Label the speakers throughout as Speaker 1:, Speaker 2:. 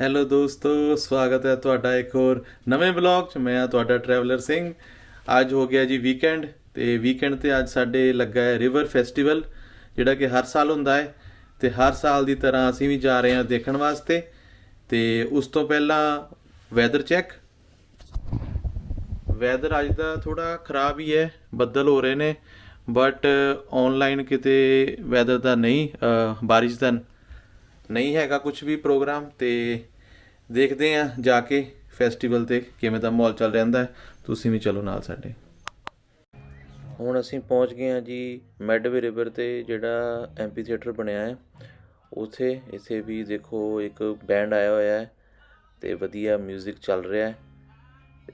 Speaker 1: Hello ਦੋਸਤੋ, ਸਵਾਗਤ ਹੈ ਤੁਹਾਡਾ ਇੱਕ ਹੋਰ ਨਵੇਂ ਵਲੌਗ 'ਚ। ਮੈਂ ਆ ਤੁਹਾਡਾ ਟਰੈਵਲਰ ਸਿੰਘ। ਅੱਜ ਹੋ ਗਿਆ ਜੀ ਵੀਕਐਂਡ ਤੇ ਵੀਕਐਂਡ ਤੇ ਅੱਜ ਸਾਡੇ ਲੱਗਾ ਹੈ ਰਿਵਰ ਫੈਸਟੀਵਲ ਜਿਹੜਾ ਕਿ ਹਰ ਸਾਲ ਹੁੰਦਾ ਹੈ। ਤੇ ਹਰ ਸਾਲ ਦੀ ਤਰ੍ਹਾਂ ਅਸੀਂ ਵੀ ਜਾ ਰਹੇ ਹਾਂ ਦੇਖਣ ਵਾਸਤੇ। ਤੇ ਉਸ ਤੋਂ ਪਹਿਲਾਂ ਵੈਦਰ ਚੈੱਕ ਵੈਦਰ ਅੱਜ ਦਾ ਥੋੜਾ ਖਰਾਬ ਹੀ ਹੈ, ਬੱਦਲ ਹੋ ਰਹੇ ਨੇ। ਬਟ ਆਨਲਾਈਨ ਕਿਤੇ ਵੈਦਰ ਦਾ ਨਹੀਂ ਬਾਰਿਸ਼ ਦਾ ਨਹੀਂ ਹੈਗਾ ਕੁਝ ਵੀ ਪ੍ਰੋਗਰਾਮ ਤੇ ਦੇਖਦੇ ਆ ਜਾ ਕੇ ਫੈਸਟੀਵਲ ਤੇ ਕਿਵੇਂ ਦਾ ਮਾਹੌਲ ਚੱਲ ਰਹਿੰਦਾ ਹੈ। ਤੁਸੀਂ ਵੀ ਚਲੋ ਨਾਲ ਸਾਡੇ। ਹੁਣ ਅਸੀਂ ਪਹੁੰਚ ਗਏ ਹਾਂ ਜੀ ਮੈਡਵੇ ਰਿਵਰ ਤੇ ਜਿਹੜਾ ਐਮਪੀ ਥੀਏਟਰ ਬਣਿਆ ਹੈ। ਉਥੇ ਇਥੇ ਵੀ ਦੇਖੋ ਇੱਕ ਬੈਂਡ ਆਇਆ ਹੋਇਆ ਹੈ ਤੇ ਵਧੀਆ 뮤직 ਚੱਲ ਰਿਹਾ ਹੈ।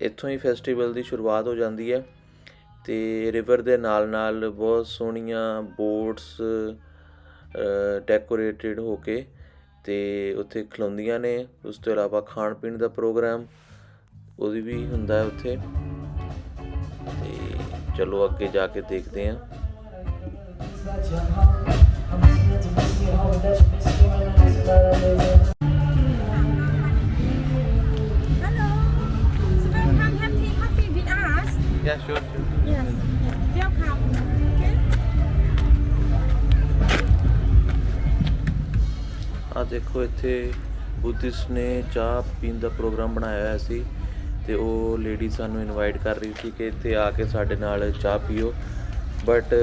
Speaker 1: ਇੱਥੋਂ ਹੀ ਫੈਸਟੀਵਲ ਦੀ ਸ਼ੁਰੂਆਤ ਹੋ ਜਾਂਦੀ ਹੈ ਤੇ ਰਿਵਰ ਦੇ ਨਾਲ ਨਾਲ ਬਹੁਤ ਸੋਹਣੀਆਂ ਬੋਟਸ ਡੈਕੋਰੇਟਡ ਹੋ ਕੇ ਤੇ ਉੱਥੇ ਖਲੋਂਦੀਆਂ ਨੇ। ਉਸ ਤੋਂ ਇਲਾਵਾ ਖਾਣ ਪੀਣ ਦਾ ਪ੍ਰੋਗਰਾਮ ਉਹਦੀ ਵੀ ਹੁੰਦਾ ਹੈ ਉੱਥੇ। ਤੇ ਚਲੋ ਅੱਗੇ ਜਾ ਕੇ ਦੇਖਦੇ ਹਾਂ।
Speaker 2: Hello. So come
Speaker 1: ਆ ਦੇਖੋ ਇੱਥੇ ਬੁੱਧਿਸਟ ਨੇ ਚਾਹ ਪੀਣ ਦਾ ਪ੍ਰੋਗਰਾਮ ਬਣਾਇਆ ਹੋਇਆ ਸੀ ਤੇ ਉਹ ਲੇਡੀ ਸਾਨੂੰ ਇਨਵਾਈਟ ਕਰ ਰਹੀ ਸੀ ਕਿ ਇੱਥੇ ਆ ਕੇ ਸਾਡੇ ਨਾਲ ਚਾਹ ਪੀਓ। ਬਟ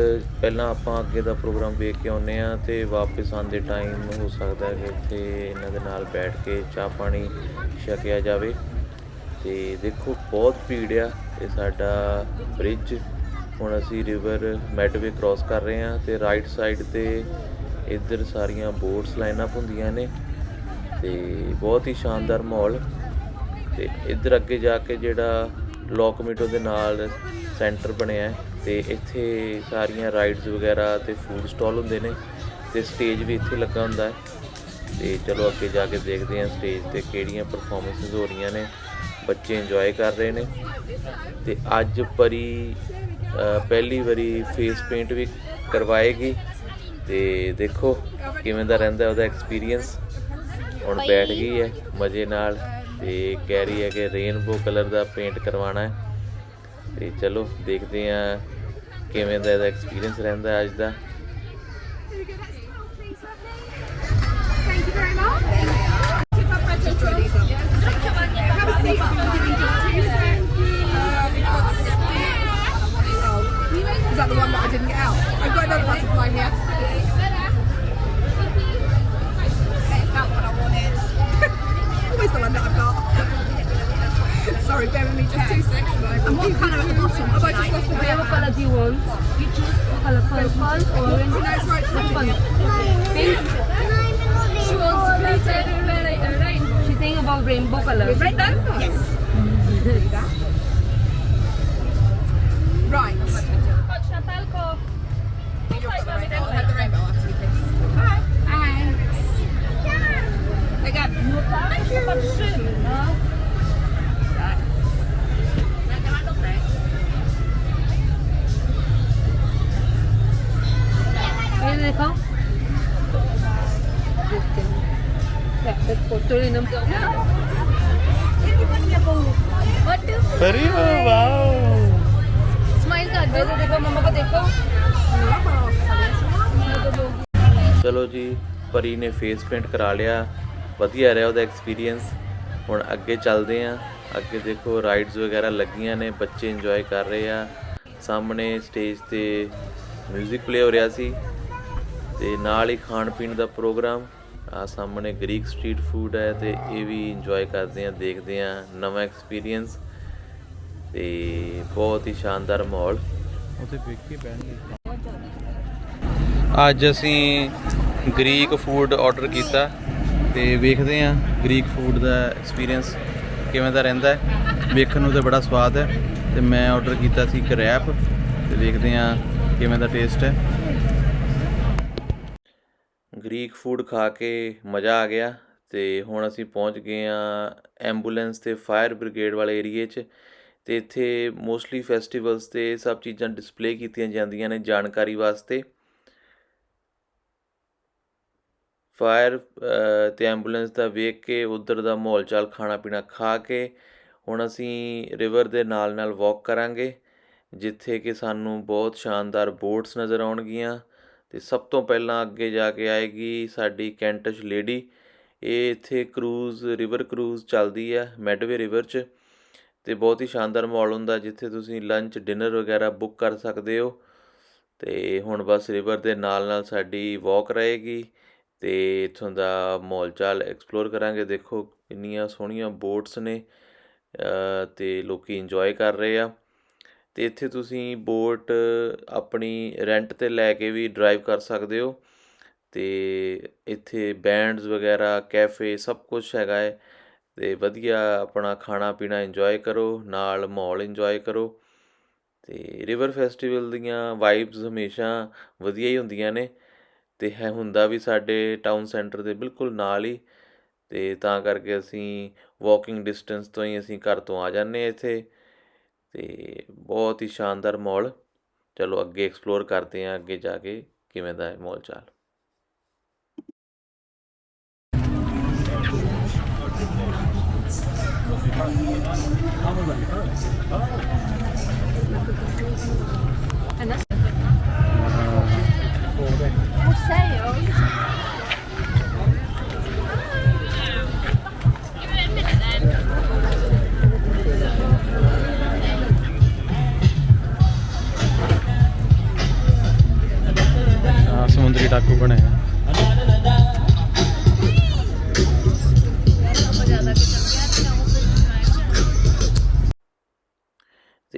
Speaker 1: ਪਹਿਲਾਂ ਆਪਾਂ ਅੱਗੇ ਦਾ ਪ੍ਰੋਗਰਾਮ ਵੇਖ ਕੇ ਆਉਨੇ ਆ ਤੇ ਵਾਪਸ ਆਉਂਦੇ ਟਾਈਮ ਹੋ ਸਕਦਾ ਹੈ ਕਿ ਇੱਥੇ ਇਹਨਾਂ ਦੇ ਨਾਲ ਬੈਠ ਕੇ ਚਾਹ ਪਾਣੀ ਛਕਿਆ ਜਾਵੇ। ਤੇ ਦੇਖੋ ਬਹੁਤ ਭੀੜ ਆ, ਇਹ ਸਾਡਾ ਬ੍ਰਿਜ ਹੁਣ ਅਸੀਂ ਰਿਵਰ ਮੈਡਵੇ ਕ੍ਰਾਸ ਕਰ ਰਹੇ ਹਾਂ ਤੇ ਰਾਈਟ ਸਾਈਡ ਤੇ ਇੱਧਰ ਸਾਰੀਆਂ ਬੋਟਸ ਲਾਈਨ ਅਪ ਹੁੰਦੀਆਂ ਨੇ ਤੇ ਬਹੁਤ ਹੀ ਸ਼ਾਨਦਾਰ ਮਾਹੌਲ। ਤੇ ਇੱਧਰ ਅੱਗੇ ਜਾ ਕੇ ਜਿਹੜਾ ਲੋਕਮੀਟੋ ਦੇ ਨਾਲ ਸੈਂਟਰ ਬਣਿਆ ਹੈ ਤੇ ਇੱਥੇ ਸਾਰੀਆਂ ਰਾਈਡਸ ਵਗੈਰਾ ਤੇ ਫੂਡ ਸਟਾਲ ਹੁੰਦੇ ਨੇ ਤੇ ਸਟੇਜ ਵੀ ਇੱਥੇ ਲੱਗਾ ਹੁੰਦਾ ਹੈ। ਤੇ ਚਲੋ ਅੱਗੇ ਜਾ ਕੇ ਦੇਖਦੇ ਹਾਂ ਸਟੇਜ ਤੇ ਕਿਹੜੀਆਂ ਪਰਫਾਰਮੈਂਸਸ ਹੋ ਰਹੀਆਂ ਨੇ। ਬੱਚੇ ਇੰਜੋਏ ਕਰ ਰਹੇ ਨੇ। ਤੇ ਅੱਜ ਪਰੀ ਪਹਿਲੀ ਵਾਰੀ ਫੇਸ ਪੇਂਟ ਵੀ ਕਰਵਾਏਗੀ। ਤੇ ਦੇਖੋ ਕਿਵੇਂ ਦਾ ਰਹਿੰਦਾ ਉਹਦਾ ਐਕਸਪੀਰੀਅੰਸ ਹੁਣ ਬੈਠ ਗਈ ਹੈ ਮਜ਼ੇ ਨਾਲ ਤੇ ਕਹਿ ਰਹੀ ਹੈ ਕਿ ਰੇਨਬੋ ਕਲਰ ਦਾ ਪੇਂਟ ਕਰਵਾਣਾ ਹੈ ਤੇ ਚਲੋ ਦੇਖਦੇ ਆ ਕਿਵੇਂ ਦਾ ਇਹਦਾ ਐਕਸਪੀਰੀਅੰਸ ਰਹਿੰਦਾ ਅੱਜ ਦਾ
Speaker 2: Is that the one that I didn't get out? I've got another butterfly here. Always the one that I've got. Sorry, bear with me just two seconds. And what colour at the bottom? Have I just lost the
Speaker 3: Whatever color do you want? Color purple, orange,
Speaker 2: No, it's right.
Speaker 3: Pink?
Speaker 2: She wants glitter rainbow.
Speaker 3: She's saying about rainbow.
Speaker 2: Red then? Yes. Right.
Speaker 1: ਪਰੀ ਨੇ face paint ਕਰਾ ਲਿਆ। ਵਧੀਆ ਰਿਹਾ ਉਹਦਾ experience ਹੁਣ ਅੱਗੇ ਚੱਲਦੇ ਆਂ ਅੱਗੇ ਦੇਖੋ ਰਾਈਡਸ ਵਗੈਰਾ ਲੱਗੀਆਂ ਨੇ ਬੱਚੇ ਇੰਜੋਏ ਕਰ ਰਹੇ ਆ। ਸਾਹਮਣੇ ਸਟੇਜ ਤੇ 뮤직 ਪਲੇ ਹੋ ਰਿਹਾ ਸੀ। ਤੇ ਨਾਲ ਹੀ ਖਾਣ ਪੀਣ ਦਾ ਪ੍ਰੋਗਰਾਮ ਆ ਸਾਹਮਣੇ ਗ੍ਰੀਕ ਸਟਰੀਟ ਫੂਡ ਹੈ ਤੇ ਇਹ ਵੀ ਇੰਜੋਏ ਕਰਦੇ ਆਂ ਦੇਖਦੇ ਆਂ ਨਵਾਂ ਐਕਸਪੀਰੀਅੰਸ ਤੇ ਬਹੁਤ ਹੀ ਸ਼ਾਨਦਾਰ ਮਾਹੌਲ। ਉਥੇ ਵੇਖ ਕੇ ਬੈਠਣਗੇ ਅੱਜ ਅਸੀਂ ਗ੍ਰੀਕ ਫੂਡ ਆਰਡਰ ਕੀਤਾ ਤੇ ਵੇਖਦੇ ਆਂ ਗ੍ਰੀਕ ਫੂਡ ਦਾ ਐਕਸਪੀਰੀਅੰਸ ਕਿਵੇਂ ਦਾ ਰਹਿੰਦਾ ਹੈ। ਵੇਖਣ ਨੂੰ ਤਾਂ ਬੜਾ ਸਵਾਦ ਹੈ ਤੇ ਮੈਂ ਆਰਡਰ ਕੀਤਾ ਸੀ ਕਰੈਪ ਤੇ ਵੇਖਦੇ ਆਂ ਕਿਵੇਂ ਦਾ ਟੇਸਟ ਹੈ। ਗ੍ਰੀਕ ਫੂਡ ਖਾ ਕੇ ਮਜ਼ਾ ਆ ਗਿਆ ਤੇ ਹੁਣ ਅਸੀਂ ਪਹੁੰਚ ਗਏ ਆਂ ਐਂਬੂਲੈਂਸ ਤੇ ਫਾਇਰ ਬ੍ਰਿਗੇਡ ਵਾਲੇ ਏਰੀਏ 'ਚ ਤੇ ਇੱਥੇ ਮੋਸਟਲੀ ਫੈਸਟੀਵਲਸ ਤੇ ਸਭ ਚੀਜ਼ਾਂ ਡਿਸਪਲੇ ਕੀਤੀਆਂ ਜਾਂਦੀਆਂ ਨੇ ਜਾਣਕਾਰੀ ਵਾਸਤੇ। ਫਾਇਰ ਅਤੇ ਤੇ ਐਂਬੂਲੈਂਸ ਦਾ ਵੇਖ ਕੇ, ਉੱਧਰ ਦਾ ਮਾਹੌਲ ਚਾਲ ਖਾਣਾ ਪੀਣਾ ਖਾ ਕੇ, ਹੁਣ ਅਸੀਂ ਰਿਵਰ ਦੇ ਨਾਲ ਨਾਲ ਵਾਕ ਕਰਾਂਗੇ, ਜਿੱਥੇ ਕਿ ਸਾਨੂੰ ਬਹੁਤ ਸ਼ਾਨਦਾਰ ਬੋਟਸ ਨਜ਼ਰ ਆਉਣਗੀਆਂ, ਤੇ ਸਭ ਤੋਂ ਪਹਿਲਾਂ ਅੱਗੇ ਜਾ ਕੇ ਆਏਗੀ ਸਾਡੀ ਕੈਂਟਸ਼ ਲੇਡੀ। ਇਹ ਇੱਥੇ ਕਰੂਜ਼, ਰਿਵਰ ਕਰੂਜ਼ ਚੱਲਦੀ ਹੈ ਮੈਡਵੇ ਰਿਵਰ 'ਚ, ਤੇ ਬਹੁਤ ਹੀ ਸ਼ਾਨਦਾਰ ਮਾਹੌਲ ਹੁੰਦਾ, ਜਿੱਥੇ ਤੁਸੀਂ ਲੰਚ, ਡਿਨਰ ਵਗੈਰਾ ਬੁੱਕ ਕਰ ਸਕਦੇ ਹੋ, ਤੇ ਹੁਣ ਬਸ ਰਿਵਰ ਦੇ ਨਾਲ ਨਾਲ ਸਾਡੀ ਵਾਕ ਰਹੇਗੀ ਅਤੇ ਇੱਥੋਂ ਦਾ ਮਾਹੌਲ ਚਾਲ ਐਕਸਪਲੋਰ ਕਰਾਂਗੇ। ਦੇਖੋ, ਕਿੰਨੀਆਂ ਸੋਹਣੀਆਂ ਬੋਟਸ ਨੇ ਅਤੇ ਲੋਕ ਇੰਜੋਏ ਕਰ ਰਹੇ ਆ। ਅਤੇ ਇੱਥੇ ਤੁਸੀਂ ਬੋਟ ਆਪਣੀ ਰੈਂਟ ਤੇ ਲੈ ਕੇ ਵੀ ਡਰਾਈਵ ਕਰ ਸਕਦੇ ਹੋ। ਅਤੇ ਇੱਥੇ ਬੈਂਡਸ ਵਗੈਰਾ ਕੈਫੇ ਸਭ ਕੁਝ ਹੈਗਾ ਹੈ ਤੇ ਵਧੀਆ ਆਪਣਾ ਖਾਣਾ ਪੀਣਾ ਇੰਜੋਏ ਕਰੋ, ਨਾਲ ਮਾਹੌਲ ਇੰਜੋਏ ਕਰੋ। ਤੇ ਰਿਵਰ ਫੈਸਟੀਵਲ ਦੀਆਂ ਵਾਈਬਸ ਹਮੇਸ਼ਾ ਵਧੀਆ ਹੀ ਹੁੰਦੀਆਂ ਨੇ। ਅਤੇ ਹੈ ਹੁੰਦਾ ਵੀ ਸਾਡੇ ਟਾਊਨ ਸੈਂਟਰ ਦੇ ਬਿਲਕੁਲ ਨਾਲ ਹੀ ਅਤੇ ਤਾਂ ਕਰਕੇ ਅਸੀਂ ਵੋਕਿੰਗ ਡਿਸਟੈਂਸ ਤੋਂ ਹੀ ਅਸੀਂ ਘਰ ਤੋਂ ਆ ਜਾਂਦੇ ਹਾਂ ਇੱਥੇ ਅਤੇ ਬਹੁਤ ਹੀ ਸ਼ਾਨਦਾਰ ਮੌਲ ਚਲੋ ਅੱਗੇ ਐਕਸਪਲੋਰ ਕਰਦੇ ਹਾਂ, ਅੱਗੇ ਜਾ ਕੇ ਕਿਵੇਂ ਦਾ ਹੈ ਮਾਹੌਲ ਚਾਲ
Speaker 3: Ano?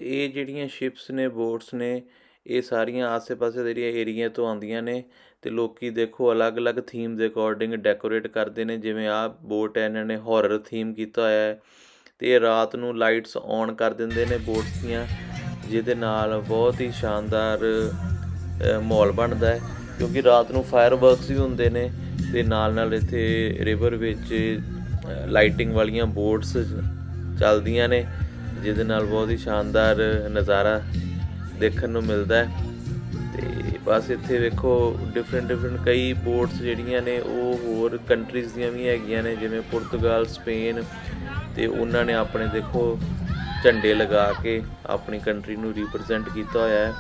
Speaker 1: ਇਹ ਜਿਹੜੀਆਂ ਸ਼ਿਪਸ ਨੇ ਬੋਟਸ ਨੇ, ਇਹ ਸਾਰੀਆਂ ਆਸੇ-ਪਾਸੇ ਦੇ ਜਿਹੜੀਆਂ ਏਰੀਆ ਤੋਂ ਆਉਂਦੀਆਂ ਨੇ ਤੇ ਲੋਕੀ ਦੇਖੋ ਅਲੱਗ-ਅਲੱਗ ਥੀਮ ਦੇ ਅਕੋਰਡਿੰਗ ਡੈਕੋਰੇਟ ਕਰਦੇ ਨੇ, ਜਿਵੇਂ ਆਹ ਬੋਟ ਹੈ, ਇਹਨਾਂ ਨੇ ਹਾਰਰ ਥੀਮ ਕੀਤਾ ਹੋਇਆ ਹੈ ਤੇ ਇਹ ਰਾਤ ਨੂੰ ਲਾਈਟਸ ਔਨ ਕਰ ਦਿੰਦੇ ਨੇ ਬੋਟਸ ਦੀਆਂ, ਜਿਹਦੇ ਨਾਲ ਬਹੁਤ ਹੀ ਸ਼ਾਨਦਾਰ ਮਾਹੌਲ ਬਣਦਾ ਹੈ ਕਿਉਂਕਿ ਰਾਤ ਨੂੰ ਫਾਇਰ ਵਰਕਸ ਵੀ ਹੁੰਦੇ ਨੇ ਤੇ ਨਾਲ ਨਾਲ ਇੱਥੇ ਰਿਵਰ ਵਿੱਚ ਲਾਈਟਿੰਗ ਵਾਲੀਆਂ ਬੋਟਸ ਚੱਲਦੀਆਂ ਨੇ ਜਿਹਦੇ ਨਾਲ ਬਹੁਤ ਹੀ ਸ਼ਾਨਦਾਰ ਨਜ਼ਾਰਾ ਦੇਖਣ ਨੂੰ ਮਿਲਦਾ ਹੈ। ਤੇ ਬਸ ਇੱਥੇ ਵੇਖੋ ਡਿਫਰੈਂਟ ਡਿਫਰੈਂਟ ਕਈ ਬੋਟਸ ਜਿਹੜੀਆਂ ਨੇ, ਉਹ ਹੋਰ ਕੰਟਰੀਜ਼ ਦੀਆਂ ਵੀ ਹੈਗੀਆਂ ਨੇ, ਜਿਵੇਂ ਪੁਰਤਗਾਲ, ਸਪੇਨ, ਤੇ ਉਹਨਾਂ ਨੇ ਆਪਣੇ ਦੇਖੋ ਝੰਡੇ ਲਗਾ ਕੇ ਆਪਣੀ ਕੰਟਰੀ ਨੂੰ ਰਿਪਰੈਜ਼ੈਂਟ ਕੀਤਾ ਹੋਇਆ ਹੈ।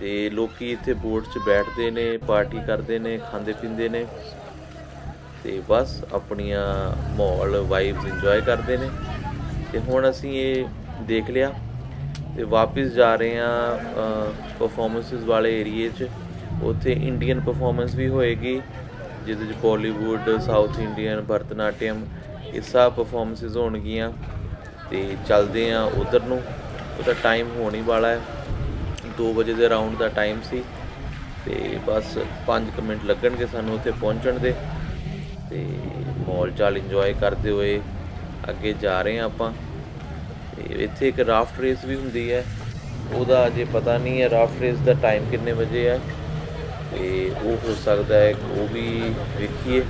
Speaker 1: ਤੇ ਲੋਕੀ ਇੱਥੇ ਬੋਟ 'ਚ ਬੈਠਦੇ ਨੇ ਪਾਰਟੀ ਕਰਦੇ ਨੇ, ਖਾਂਦੇ ਪੀਂਦੇ ਨੇ, ਤੇ ਬਸ ਆਪਣੀਆਂ ਮਾਹੌਲ ਵਾਈਬਸ ਇੰਜੋਏ ਕਰਦੇ ਨੇ। ਤੇ ਹੁਣ ਅਸੀਂ ਇਹ ਦੇਖ ਲਿਆ ਤੇ ਵਾਪਸ ਜਾ ਰਹੇ ਹਾਂ ਪਰਫਾਰਮੈਂਸਸ ਵਾਲੇ ਏਰੀਏ 'ਚ। ਉੱਥੇ ਇੰਡੀਅਨ ਪਰਫਾਰਮੈਂਸ ਵੀ ਹੋਏਗੀ, ਜਿਹਦੇ 'ਚ ਬਾਲੀਵੁੱਡ ਸਾਊਥ ਇੰਡੀਅਨ ਭਰਤਨਾਟਿਅਮ, ਇਹ ਸਭ ਪਰਫਾਰਮੈਂਸਸ ਹੋਣਗੀਆਂ। ਤੇ ਚੱਲਦੇ ਆ ਉਧਰ ਨੂੰ। ਉਹਦਾ ਟਾਈਮ ਹੋਣ ਹੀ ਵਾਲਾ ਹੈ। 2 ਵਜੇ ਦੇ ਅਰਾਊਂਡ ਦਾ ਟਾਈਮ ਸੀ। ਤੇ ਬਸ 5 ਮਿੰਟ ਲੱਗਣਗੇ ਸਾਨੂੰ ਉੱਥੇ ਪਹੁੰਚਣ ਦੇ। ਤੇ ਮਾਹੌਲ ਚਾਲ ਇੰਜੋਏ ਕਰਦੇ ਹੋਏ ਅੱਗੇ ਜਾ ਰਹੇ ਹਾਂ ਆਪਾਂ। ਤੇ ਇੱਥੇ ਇੱਕ ਰਾਫਟ ਰੇਸ ਵੀ ਹੁੰਦੀ ਹੈ। ਉਹਦਾ ਅਜੇ ਪਤਾ ਨਹੀਂ ਹੈ ਰਾਫਟ ਰੇਸ ਦਾ ਟਾਈਮ ਕਿੰਨੇ ਵਜੇ ਹੈ। ਤੇ ਉਹ ਹੋ ਸਕਦਾ ਹੈ, ਉਹ ਵੀ ਵੇਖੀਏ।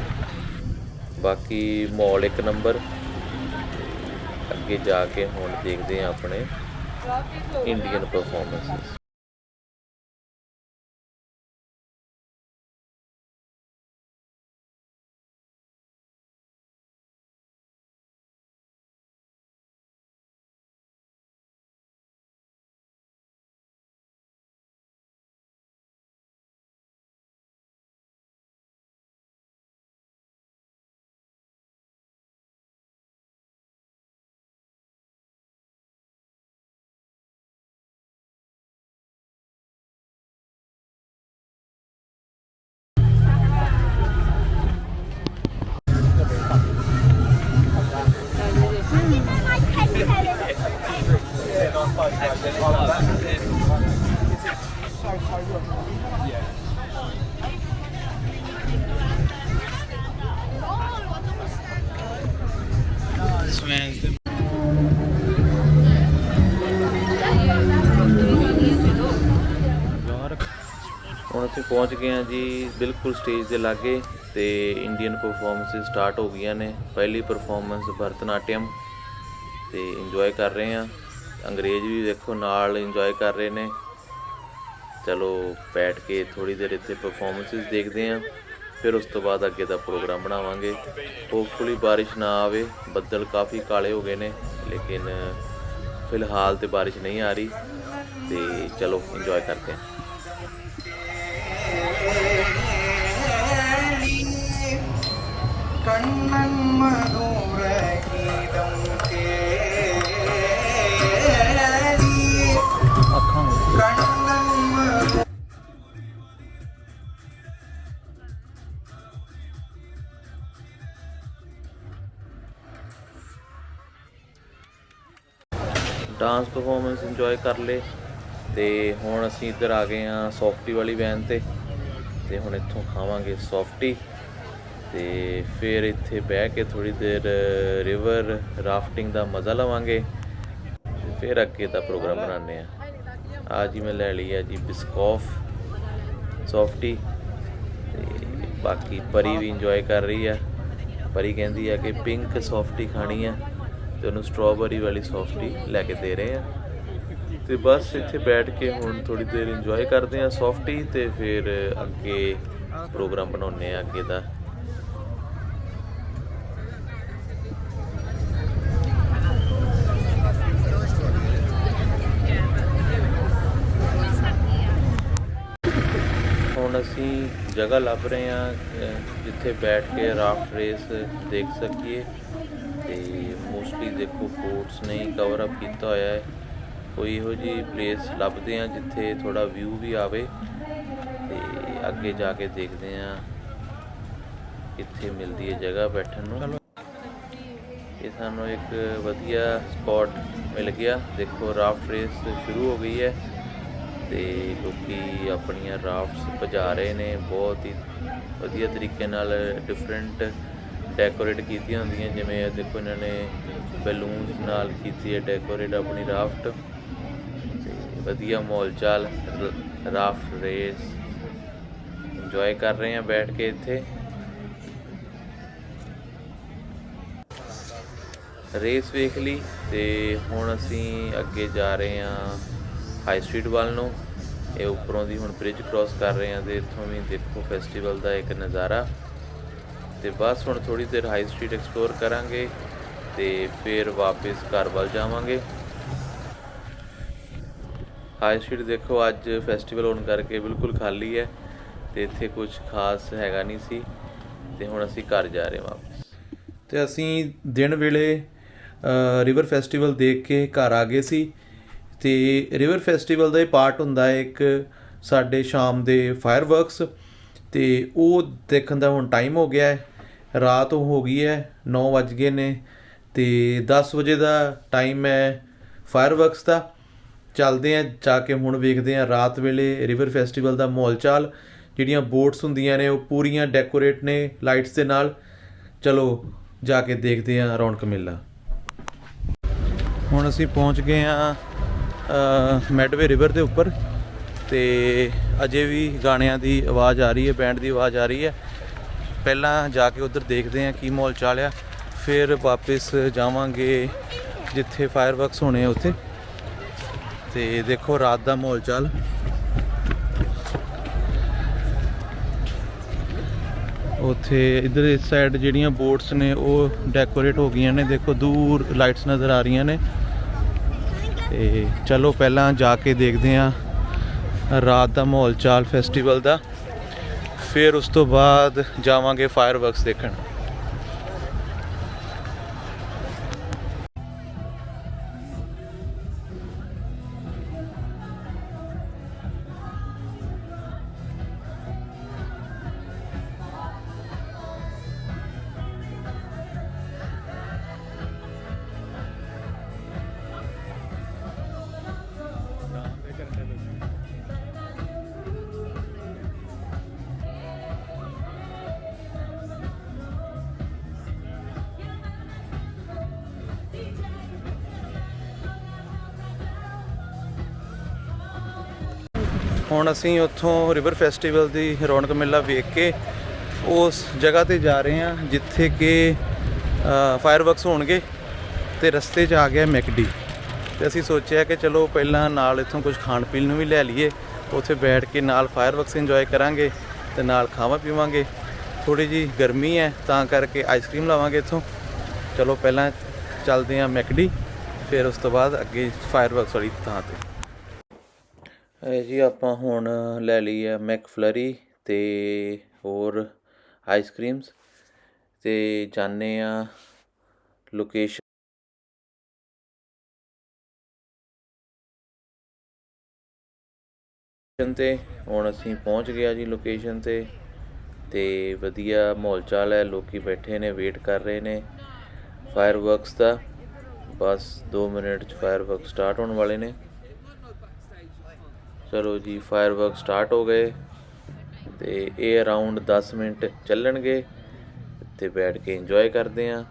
Speaker 1: ਬਾਕੀ ਮਾਹੌਲ ਇੱਕ ਨੰਬਰ ਅੱਗੇ ਜਾ ਕੇ ਹੁਣ ਦੇਖਦੇ ਹਾਂ ਆਪਣੇ ਇੰਡੀਅਨ ਪਰਫਾਰਮੈਂਸਸ ਹੁਣ ਅਸੀਂ ਪਹੁੰਚ ਗਏ ਹਾਂ ਜੀ ਬਿਲਕੁਲ ਸਟੇਜ ਦੇ ਲਾਗੇ ਤੇ ਇੰਡੀਅਨ ਪਰਫਾਰਮੈਂਸਿਸ ਸਟਾਰਟ ਹੋ ਗਈਆਂ ਨੇ। ਪਹਿਲੀ ਪਰਫਾਰਮੈਂਸ ਭਰਤਨਾਟਿਅਮ ਤੇ ਇੰਜੋਏ ਕਰ ਰਹੇ ਹਾਂ। ਅੰਗਰੇਜ਼ ਵੀ ਦੇਖੋ ਨਾਲ ਇੰਜੋਏ ਕਰ ਰਹੇ ਨੇ। ਚਲੋ ਬੈਠ ਕੇ ਥੋੜੀ ਦੇਰ ਇੱਥੇ ਪਰਫਾਰਮੈਂਸਿਸ ਦੇਖਦੇ ਹਾਂ। ਫਿਰ ਉਸ ਤੋਂ ਬਾਅਦ ਅੱਗੇ ਦਾ ਪ੍ਰੋਗਰਾਮ ਬਣਾਵਾਂਗੇ। ਹੋਪਫੁਲੀ ਬਾਰਿਸ਼ ਨਾ ਆਵੇ। ਬੱਦਲ ਕਾਫੀ ਕਾਲੇ ਹੋ ਗਏ ਨੇ, ਲੇਕਿਨ ਫਿਲਹਾਲ ਤੇ ਬਾਰਿਸ਼ ਨਹੀਂ ਆ ਰਹੀ ਤੇ ਚਲੋ ਇੰਜੋਏ ਕਰਦੇ ਹਾਂ। ਡਾਂਸ ਪਰਫਾਰਮੈਂਸ ਇੰਜੋਏ ਕਰ ਲੇ ਤੇ ਹੁਣ ਅਸੀਂ ਇੱਧਰ ਆ ਗਏ ਆ ਸੌਫਟੀ ਵਾਲੀ ਵੈਨ ਤੇ ਤੇ ਹੁਣ ਇੱਥੋਂ ਖਾਵਾਂਗੇ ਸੌਫਟੀ ਤੇ ਫਿਰ ਇੱਥੇ ਬਹਿ ਕੇ ਥੋੜੀ ਦੇਰ ਰਿਵਰ ਰਾਫਟਿੰਗ ਦਾ ਮਜ਼ਾ ਲਵਾਂਗੇ ਤੇ ਫਿਰ ਅੱਗੇ ਦਾ ਪ੍ਰੋਗਰਾਮ ਬਣਾਉਂਦੇ ਆ ਆ ਜੀ ਮੈਂ ਲੈ ਲਈ ਆ ਜੀ ਬਿਸਕੌਫ ਸੌਫਟੀ ਤੇ ਬਾਕੀ ਪਰੀ ਵੀ ਇੰਜੋਏ ਕਰ ਰਹੀ ਆ। ਪਰੀ ਕਹਿੰਦੀ ਆ ਕਿ ਪਿੰਕ ਸੌਫਟੀ ਖਾਣੀ ਆ। ਤੇ ਉਹਨੂੰ ਸਟ੍ਰਾਬੇਰੀ ਵਾਲੀ ਸੌਫਟੀ ਲੈ ਕੇ ਦੇ ਰਹੇ ਆ। ਤੇ ਬਸ ਇੱਥੇ ਬੈਠ ਕੇ ਹੁਣ ਥੋੜੀ ਦੇਰ ਇੰਜੋਏ ਕਰਦੇ ਆ ਸੌਫਟੀ ਤੇ ਫਿਰ ਅੱਗੇ ਪ੍ਰੋਗਰਾਮ ਬਣਾਉਣੇ ਆ ਅੱਗੇ ਦਾ। ਹੁਣ ਅਸੀਂ ਜਗ੍ਹਾ ਲੱਭ ਰਹੇ ਹਾਂ ਜਿੱਥੇ ਬੈਠ ਕੇ ਰਾਫਟ ਰੇਸ ਦੇਖ ਸਕੀਏ ਤੇ ਮੋਸਟਲੀ ਦੇਖੋ ਬੋਟਸ ਨੇ ਕਵਰ ਅਪ ਕੀਤਾ ਹੋਇਆ ਹੈ। ਕੋਈ ਇਹੋ ਜੀ ਪਲੇਸ ਲੱਭਦੇ ਆ ਜਿੱਥੇ ਥੋੜਾ ਵਿਊ ਵੀ ਆਵੇ ਤੇ ਅੱਗੇ ਜਾ ਕੇ ਦੇਖਦੇ ਆ ਕਿੱਥੇ ਮਿਲਦੀ ਹੈ ਜਗ੍ਹਾ ਬੈਠਣ ਨੂੰ। ਇਹ ਸਾਨੂੰ ਇੱਕ ਵਧੀਆ ਸਪੌਟ ਮਿਲ ਗਿਆ। ਦੇਖੋ ਰਾਫਟ ਰੇਸ ਸ਼ੁਰੂ ਹੋ ਗਈ ਹੈ ਤੇ ਲੋਕੀ ਆਪਣੀਆਂ ਰਾਫਟਸ ਭਜਾ ਰਹੇ ਨੇ। ਬਹੁਤ ਹੀ ਵਧੀਆ ਤਰੀਕੇ ਨਾਲ ਡਿਫਰੈਂਟ ਡੈਕੋਰੇਟ ਕੀਤੀਆਂ ਹੁੰਦੀਆਂ, ਜਿਵੇਂ ਇਹ ਦੇਖੋ ਇਹਨਾਂ ਨੇ ਬੈਲੂਨਸ ਨਾਲ ਕੀਤੀ ਹੈ ਡੈਕੋਰੇਟ ਆਪਣੀ ਰਾਫਟ ਤੇ ਵਧੀਆ ਮਾਹੌਲ ਚਾਲ ਰਾਫਟ ਰੇਸ ਇੰਜੋਏ ਕਰ ਰਹੇ ਹਾਂ ਬੈਠ ਕੇ ਇੱਥੇ। ਰੇਸ ਵੇਖ ਲਈ ਤੇ ਹੁਣ ਅਸੀਂ ਅੱਗੇ ਜਾ ਰਹੇ ਹਾਂ ਹਾਈ ਸਟਰੀਟ ਵੱਲ ਨੂੰ। ਇਹ ਉੱਪਰੋਂ ਦੀ ਹੁਣ ਬ੍ਰਿਜ ਕ੍ਰਾਸ ਕਰ ਰਹੇ ਹਾਂ ਤੇ ਇੱਥੋਂ ਵੀ ਦੇਖੋ ਫੈਸਟੀਵਲ ਦਾ ਇੱਕ ਨਜ਼ਾਰਾ। ਤੇ ਬਸ ਹੁਣ ਥੋੜੀ ਦੇਰ ਹਾਈ ਸਟਰੀਟ ਐਕਸਪਲੋਰ ਕਰਾਂਗੇ ਤੇ ਫਿਰ ਵਾਪਸ ਘਰ ਵੱਲ ਜਾਵਾਂਗੇ। ਹਾਈ ਸਟਰੀਟ ਦੇਖੋ, ਅੱਜ ਫੈਸਟੀਵਲ ਹੋਣ ਕਰਕੇ ਬਿਲਕੁਲ ਖਾਲੀ ਹੈ ਤੇ ਇੱਥੇ ਕੁਝ ਖਾਸ ਹੈਗਾ ਨਹੀਂ ਸੀ ਤੇ ਹੁਣ ਅਸੀਂ ਘਰ ਜਾ ਰਹੇ ਹਾਂ ਵਾਪਸ।
Speaker 4: ਤੇ ਅਸੀਂ ਦਿਨ ਵੇਲੇ ਰਿਵਰ ਫੈਸਟੀਵਲ ਦੇਖ ਕੇ ਘਰ ਆ ਗਏ ਸੀ ਤੇ ਰਿਵਰ ਫੈਸਟੀਵਲ ਦਾ ਇਹ ਪਾਰਟ ਹੁੰਦਾ ਹੈ ਇੱਕ ਸਾਡੇ ਸ਼ਾਮ ਦੇ ਫਾਇਰਵਰਕਸ ਤੇ ਉਹ ਦੇਖਣ ਦਾ ਹੁਣ ਟਾਈਮ ਹੋ ਗਿਆ ਹੈ। ਰਾਤ ਹੋ ਗਈ ਹੈ 9 ਵੱਜ ਗਏ ਨੇ ਤੇ 10 ਵਜੇ ਦਾ ਟਾਈਮ ਹੈ ਫਾਇਰਵਰਕਸ ਦਾ। ਚੱਲਦੇ ਆ ਜਾ ਕੇ ਹੁਣ ਵੇਖਦੇ ਆ ਰਾਤ ਵੇਲੇ ਰਿਵਰ ਫੈਸਟੀਵਲ ਦਾ ਮਾਹੌਲ ਚਾਲ। ਜਿਹੜੀਆਂ ਬੋਟਸ ਹੁੰਦੀਆਂ ਨੇ, ਉਹ ਪੂਰੀਆਂ ਡੈਕੋਰੇਟ ਨੇ ਲਾਈਟਸ ਦੇ ਨਾਲ। ਚਲੋ, ਜਾ ਕੇ ਦੇਖਦੇ ਆ ਰੌਣਕ ਮੇਲਾ। ਹੁਣ ਅਸੀਂ ਪਹੁੰਚ ਗਏ ਆ ਮੈਡਵੇ ਰਿਵਰ ਦੇ ਉੱਪਰ। ਤੇ ਅਜੇ ਵੀ ਗਾਣਿਆਂ ਦੀ ਆਵਾਜ਼ ਆ ਰਹੀ ਹੈ ਬੈਂਡ ਦੀ ਆਵਾਜ਼ ਆ ਰਹੀ ਹੈ। ਪਹਿਲਾਂ ਜਾ ਕੇ ਉਧਰ ਦੇਖਦੇ ਆ ਕੀ ਮਾਹੌਲ ਚਾਲ ਆ। ਫਿਰ ਵਾਪਸ ਜਾਵਾਂਗੇ ਜਿੱਥੇ ਫਾਇਰਵਰਕਸ ਹੋਣੇ ਉੱਥੇ। ਤੇ ਦੇਖੋ ਰਾਤ ਦਾ ਮਾਹੌਲ ਚਾਲ। ਉੱਥੇ ਇਧਰ ਇਸ ਸਾਈਡ ਜਿਹੜੀਆਂ ਬੋਟਸ ਨੇ, ਉਹ ਡੈਕੋਰੇਟ ਹੋ ਗਈਆਂ ਨੇ। ਦੇਖੋ ਦੂਰ ਲਾਈਟਸ ਨਜ਼ਰ ਆ ਰਹੀਆਂ ਨੇ। ਤੇ ਚਲੋ ਪਹਿਲਾਂ ਜਾ ਕੇ ਦੇਖਦੇ ਆਂ ਰਾਤ ਦਾ ਮਾਹੌਲ ਚਾਲ ਫੈਸਟੀਵਲ ਦਾ। ਫਿਰ ਉਸ ਤੋਂ ਬਾਅਦ ਜਾਵਾਂਗੇ ਫਾਇਰਵਰਕਸ ਦੇਖਣ। ਹੁਣ ਅਸੀਂ ਉੱਥੋਂ ਰਿਵਰ ਫੈਸਟੀਵਲ ਦੀ ਰੌਣਕ ਮੇਲਾ ਵੇਖ ਕੇ ਉਸ ਜਗ੍ਹਾ ਤੇ ਜਾ ਰਹੇ ਹਾਂ, ਜਿੱਥੇ ਕਿ ਫਾਇਰਵਰਕਸ ਹੋਣਗੇ ਤੇ ਰਸਤੇ 'ਚ ਆ ਗਿਆ ਮੈਕਡੀ। ਤੇ ਅਸੀਂ ਸੋਚਿਆ ਕਿ ਚਲੋ ਪਹਿਲਾਂ ਨਾਲ ਇੱਥੋਂ ਕੁਝ ਖਾਣ ਪੀਣ ਨੂੰ ਵੀ ਲੈ ਲਈਏ, ਉੱਥੇ ਬੈਠ ਕੇ ਨਾਲ ਫਾਇਰਵਰਕਸ ਇੰਜੋਏ ਕਰਾਂਗੇ ਤੇ ਨਾਲ ਖਾਵਾਂ ਪੀਵਾਂਗੇ। ਥੋੜੀ ਜੀ ਗਰਮੀ ਹੈ, ਤਾਂ ਕਰਕੇ ਆਈਸਕ੍ਰੀਮ ਲਾਵਾਂਗੇ ਇੱਥੋਂ। ਚਲੋ ਪਹਿਲਾਂ ਚੱਲਦੇ ਹਾਂ ਮੈਕਡੀ, ਫਿਰ ਉਸ ਤੋਂ ਬਾਅਦ ਅੱਗੇ ਫਾਇਰਵਰਕਸ ਵਾਲੀ ਥਾਂ ਤੇ।
Speaker 1: ਜੀ ਆਪਾਂ ਹੁਣ ਲੈ ਲਈ ਹੈ ਮੈਕਫਲਰੀ ਤੇ ਹੋਰ ਆਈਸਕ੍ਰੀਮਸ ਤੇ ਜਾਣੇ ਆ ਲੋਕੇਸ਼ਨ ਤੇ ਹੁਣ ਅਸੀਂ ਪਹੁੰਚ ਗਿਆ ਜੀ ਲੋਕੇਸ਼ਨ ਤੇ ਤੇ ਵਧੀਆ ਮਾਹੌਲ ਚਾਲ ਹੈ, ਲੋਕੀ ਬੈਠੇ ਨੇ ਵੇਟ ਕਰ ਰਹੇ ਨੇ। ਫਾਇਰਵਰਕਸ ਦਾ ਬਸ 2 ਮਿੰਟ ਚ ਫਾਇਰਵਰਕ ਸਟਾਰਟ ਹੋਣ ਵਾਲੇ ਨੇ। ਚਲੋ ਜੀ ਫਾਇਰਵਰਕ ਸਟਾਰਟ ਹੋ ਗਏ ਤੇ ਇਹ ਅਰਾਊਂਡ 10 ਮਿੰਟ ਚੱਲਣਗੇ ਤੇ ਬੈਠ ਕੇ ਇੰਜੋਏ ਕਰਦੇ ਆਂ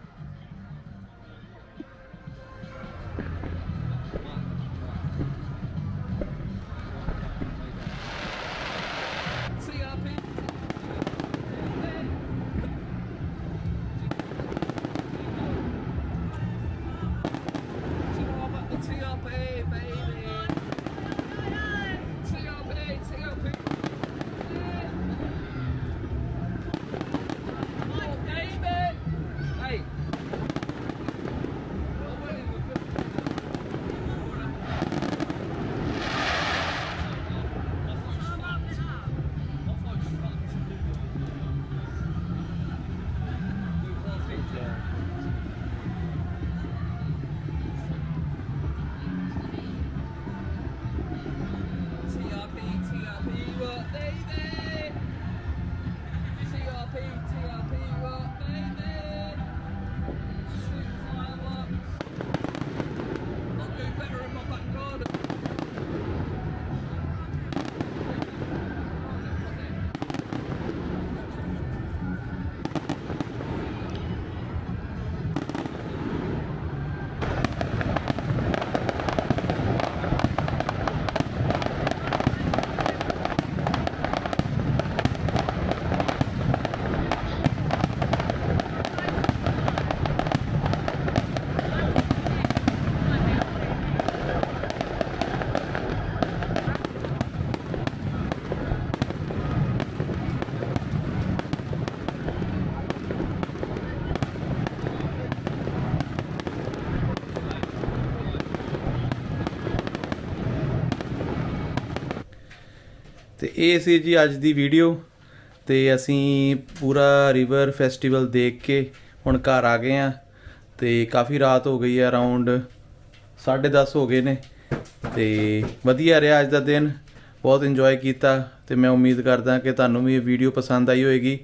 Speaker 4: ਤੇ ਇਹ ਸੀ ਜੀ ਅੱਜ ਦੀ ਵੀਡੀਓ ਤੇ ਅਸੀਂ ਪੂਰਾ ਰਿਵਰ ਫੈਸਟੀਵਲ ਦੇਖ ਕੇ ਹੁਣ ਘਰ ਆ ਗਏ ਆ ਤੇ ਕਾਫੀ ਰਾਤ ਹੋ ਗਈ ਹੈ ਅਰਾਊਂਡ 10:30 ਹੋ ਗਏ ਨੇ ਤੇ ਵਧੀਆ ਰਿਹਾ ਅੱਜ ਦਾ ਦਿਨ, ਬਹੁਤ ਇੰਜੋਏ ਕੀਤਾ ਤੇ ਮੈਂ ਉਮੀਦ ਕਰਦਾ ਕਿ ਤੁਹਾਨੂੰ ਵੀ ਇਹ ਵੀਡੀਓ ਪਸੰਦ ਆਈ ਹੋਵੇਗੀ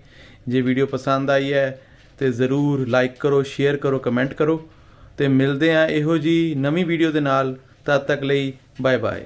Speaker 4: ਜੇ ਵੀਡੀਓ ਪਸੰਦ ਆਈ ਹੈ ਤੇ ਜ਼ਰੂਰ ਲਾਈਕ ਕਰੋ ਸ਼ੇਅਰ ਕਰੋ ਕਮੈਂਟ ਕਰੋ ਤੇ ਮਿਲਦੇ ਆ ਇਹੋ ਜੀ ਨਵੀਂ ਵੀਡੀਓ ਦੇ ਨਾਲ, ਤਦ ਤੱਕ ਲਈ ਬਾਏ ਬਾਏ